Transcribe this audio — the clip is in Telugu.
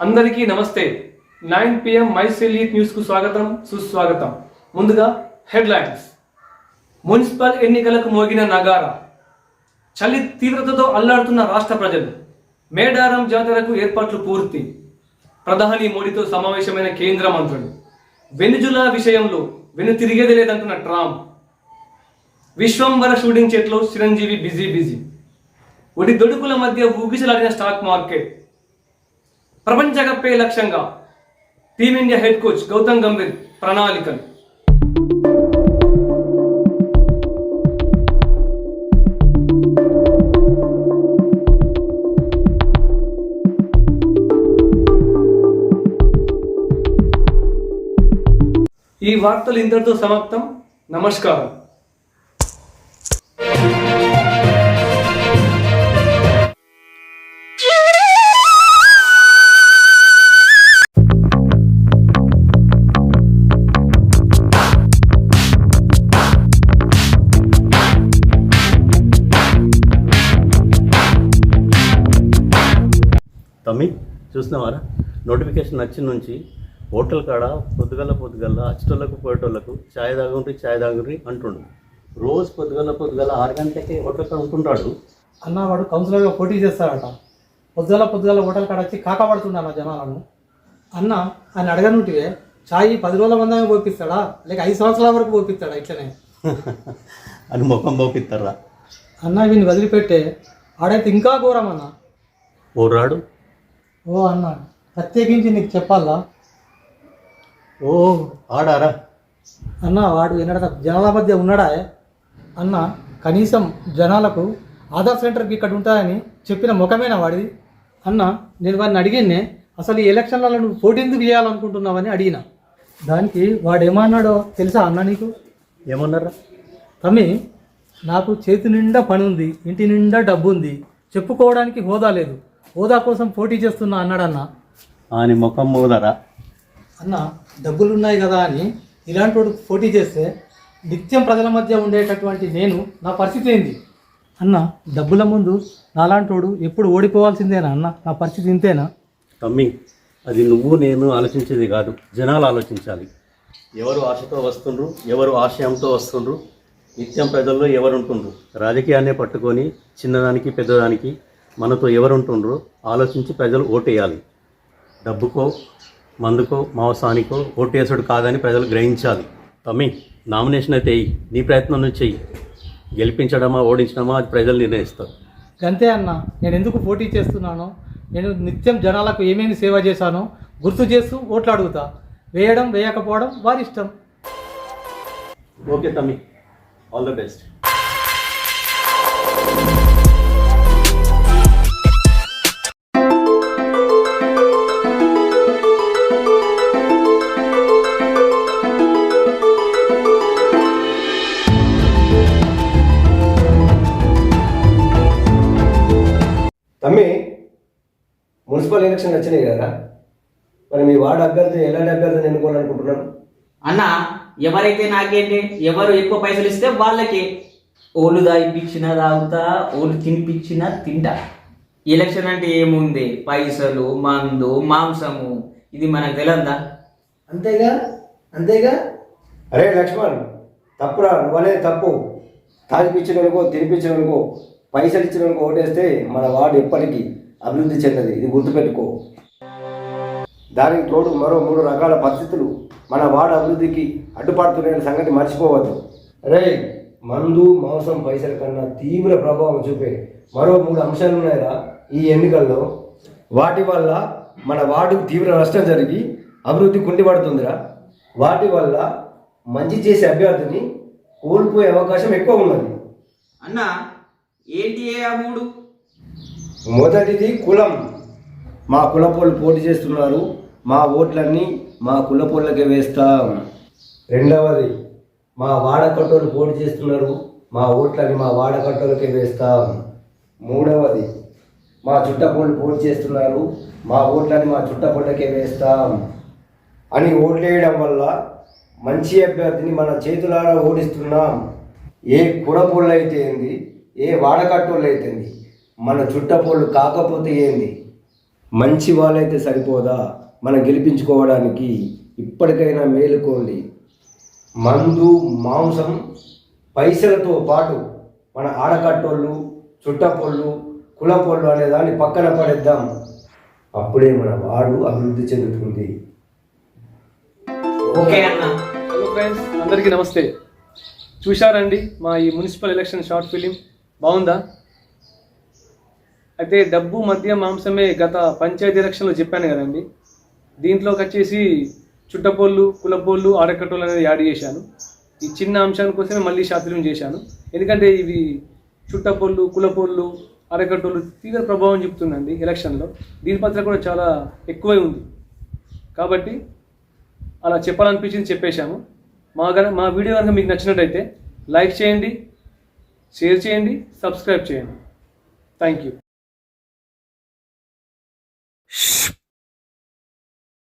అందరికీ నమస్తే. నైన్ పిఎం మైసిలి న్యూస్కు స్వాగతం సుస్వాగతం. ముందుగా హెడ్లైన్స్. మున్సిపల్ ఎన్నికలకు మోగిన నగారా. చలి తీవ్రతతో అల్లాడుతున్న రాష్ట్ర ప్రజలు. మేడారం జాతరకు ఏర్పాట్లు పూర్తి. ప్రధాని మోడీతో సమావేశమైన కేంద్ర మంత్రులు. వెనుజులా విషయంలో వెను తిరిగేది లేదంటున్న ట్రాంప్. విశ్వంబర షూటింగ్ చెట్లో చిరంజీవి బిజీ బిజీ. ఒడి దొడుకుల మధ్య ఊగిసలాడిన స్టాక్ మార్కెట్. ప్రపంచ కప్పే లక్ష్యంగా team India head coach Gautam Gambhir ప్రణాళికలు. ఈ వార్తలు ఇంతటితో సమాప్తం. నమస్కారం. తమ్మి చూసినావారా నోటిఫికేషన్ వచ్చిన నుంచి హోటల్ కాడ పొద్దుగల పొద్దుగల అచ్చటోళ్ళకు పోయేటోళ్ళకు ఛాయ్ తాగుండ్రి ఛాయ్ తాగుండ్రి అంటుండు. రోజు పొద్దుగల పొద్దుగల ఆరు గంటలకే హోటల్ కాడ ఉంటుంటాడు. అన్న వాడు కౌన్సిలర్గా పోటీ చేస్తాడట. పొద్దుగల పొద్దుగల హోటల్ కాడ వచ్చి అన్న జనాలను. అన్న ఆయన అడగనుంటివే చాయ్ పది రోజుల మందమే పోపిస్తాడా? లేక ఐదు సంవత్సరాల వరకు పోపిస్తాడా ఇట్లనే? అని ముఖం పోపిస్తారా అన్న వీని వదిలిపెట్టే ఆడైతే ఇంకా ఘోరం అన్న. ఓ రాడు. ఓ అన్న ప్రత్యేకించి నీకు చెప్పాలా? ఓ ఆడారా? అన్న వాడు ఎన్నడ జనాల మధ్య ఉన్నాడా? అన్న కనీసం జనాలకు ఆధార్ సెంటర్కి ఇక్కడ ఉంటాయని చెప్పిన ముఖమేనా వాడిది? అన్న నేను వాడిని అడిగిన్నే అసలు ఈ ఎలక్షన్లలో నువ్వు పోటీ ఎందుకు చేయాలనుకుంటున్నావని అడిగిన. దానికి వాడు ఏమన్నాడో తెలుసా అన్న నీకు? ఏమన్నారా? తమ్మి నాకు చేతి నిండా పని ఉంది ఇంటి నిండా డబ్బు ఉంది చెప్పుకోవడానికి హోదా లేదు. హోదా కోసం పోటీ చేస్తున్నా అన్నాడన్న? అని ముఖం మోదరా అన్న డబ్బులు ఉన్నాయి కదా అని ఇలాంటి వాడు పోటీ చేస్తే నిత్యం ప్రజల మధ్య ఉండేటటువంటి నేను నా పరిస్థితి ఏంది? అన్న డబ్బుల ముందు నాలాంటోడు ఎప్పుడు ఓడిపోవాల్సిందేనా అన్న? నా పరిస్థితి ఇంతేనా? తమ్మి అది నువ్వు నేను ఆలోచించేది కాదు. జనాలు ఆలోచించాలి. ఎవరు ఆశతో వస్తుండ్రు ఎవరు ఆశయంతో వస్తుండ్రు నిత్యం ప్రజల్లో ఎవరు ఉంటుండ్రు రాజకీయాన్నే పట్టుకొని చిన్నదానికి పెద్దదానికి మనతో ఎవరు ఉంటుండ్రో ఆలోచించి ప్రజలు ఓటేయాలి. డబ్బుకో మందుకో మాంసానికో ఓటేసుడు కాదని ప్రజలు గ్రహించాలి. తమ్మి నామినేషన్ అయితే వెయ్యి నీ ప్రయత్నం నుంచి చెయ్యి గెలిపించడమా ఓడించడమా అది ప్రజలు నిర్ణయిస్తారు. అంతే అన్న. నేను ఎందుకు పోటీ చేస్తున్నానో? నేను నిత్యం జనాలకు ఏమేమి సేవ చేశానో గుర్తు చేస్తూ ఓట్లు అడుగుతా వేయడం వేయకపోవడం వారి ఇష్టం. ఓకే తమ్మి. All the best municipal election వచ్చినాయి కదా. మరి మీ వార్డు అభ్యర్థి ఎలాంటి అభ్యర్థిని ఎన్నుకోవాలనుకుంటున్నారు? అన్న ఎవరైతే నాకేంటి ఎవరు ఎక్కువ పైసలు ఇస్తే వాళ్ళకి. ఓళ్ళు తాగిపించినా తాగుతా ఓళ్ళు తినిపించినా తింటా. ఎలక్షన్ అంటే ఏముంది? పైసలు మందు మాంసము. ఇది మనకు తెలియదా అంతేగా? అంతేగా? అరే లక్ష్మణ్ తప్పురా నువ్వనే తప్పు. తాగిపించిననుకో తినిపించిననుకో పైసలు ఇచ్చిననుకో ఓటేస్తే మన వార్డు ఎప్పటికీ అభివృద్ధి చెందది. ఇది గుర్తుపెట్టుకో. దానికి తోడు మరో మూడు రకాల పరిస్థితులు మన వార్డు అభివృద్ధికి అడ్డుపడుతున్నాయనే సంగతి మర్చిపోవద్దు. అరే మందు మాంసం పైసల కన్నా తీవ్ర ప్రభావం చూపే మరో మూడు అంశాలు ఉన్నాయిరా ఈ ఎన్నికల్లో. వాటి వల్ల మన వార్డుకు తీవ్ర నష్టం జరిగి అభివృద్ధి కుండిపడుతుందిరా. వాటి వల్ల మంచి చేసే అభ్యర్థిని కోల్పోయే అవకాశం ఎక్కువ ఉన్నది. అన్న ఏంటి ఏ ఆ మూడు? మొదటిది కులం. మా కులపోళ్ళు పోటీ చేస్తున్నారు. మా ఓట్లన్నీ మా కులపోళ్ళకే వేస్తాం. రెండవది మా వాడకట్టోళ్ళు పోటీ చేస్తున్నారు. మా ఓట్లని మా వాడకట్టోళ్ళకే వేస్తాం. మూడవది మా చుట్టపోళ్ళు పోటీ చేస్తున్నారు. మా ఓట్లని మా చుట్టపోళ్ళకే వేస్తాం. అని ఓట్లేయడం వల్ల మంచి అభ్యర్థిని మన చేతులారా ఓడిస్తున్నాం. ఏ కులపోళ్ళు అయితే ఏ వాడకట్టోళ్ళు అయితే మన చుట్టపోళ్ళు కాకపోతే ఏంది? మంచి వాళ్ళైతే సరిపోదా? మనం గెలిపించుకోవడానికి ఇప్పటికైనా మేలుకోండి. మందు మాంసం పైసలతో పాటు మన ఆడకట్టోళ్ళు చుట్టపోళ్ళు కులపోళ్ళు అనే దాన్ని పక్కన పడేద్దాం. అప్పుడే మన వాడు అభివృద్ధి చెందుతుంది. ఓకే అన్న. హలో ఫ్రెండ్స్ అందరికీ నమస్తే. చూశారండి మా ఈ మున్సిపల్ ఎలక్షన్ షార్ట్ ఫిలిం. బాగుందా? అయితే డబ్బు మద్య మాంసమే గత పంచాయతీ ఎలక్షన్లో చెప్పాను కదండి. దీంట్లోకి వచ్చేసి చుట్టపోళ్ళు కులపోళ్ళు ఆడకట్టోళ్ళు అనేది యాడ్ చేశాను. ఈ చిన్న అంశాని కోసమే మళ్ళీ షార్ట్ చేశాను. ఎందుకంటే ఇవి చుట్టపోళ్ళు కులపోళ్ళు అరకట్టోళ్ళు తీవ్ర ప్రభావం చూపుతుందండి ఎలక్షన్లో. దీని పత్ర కూడా చాలా ఎక్కువై ఉంది. కాబట్టి అలా చెప్పాలనిపించింది చెప్పేశాము. మా గన మా వీడియో కనుక మీకు నచ్చినట్టయితే లైక్ చేయండి షేర్ చేయండి సబ్స్క్రైబ్ చేయండి. Thank you.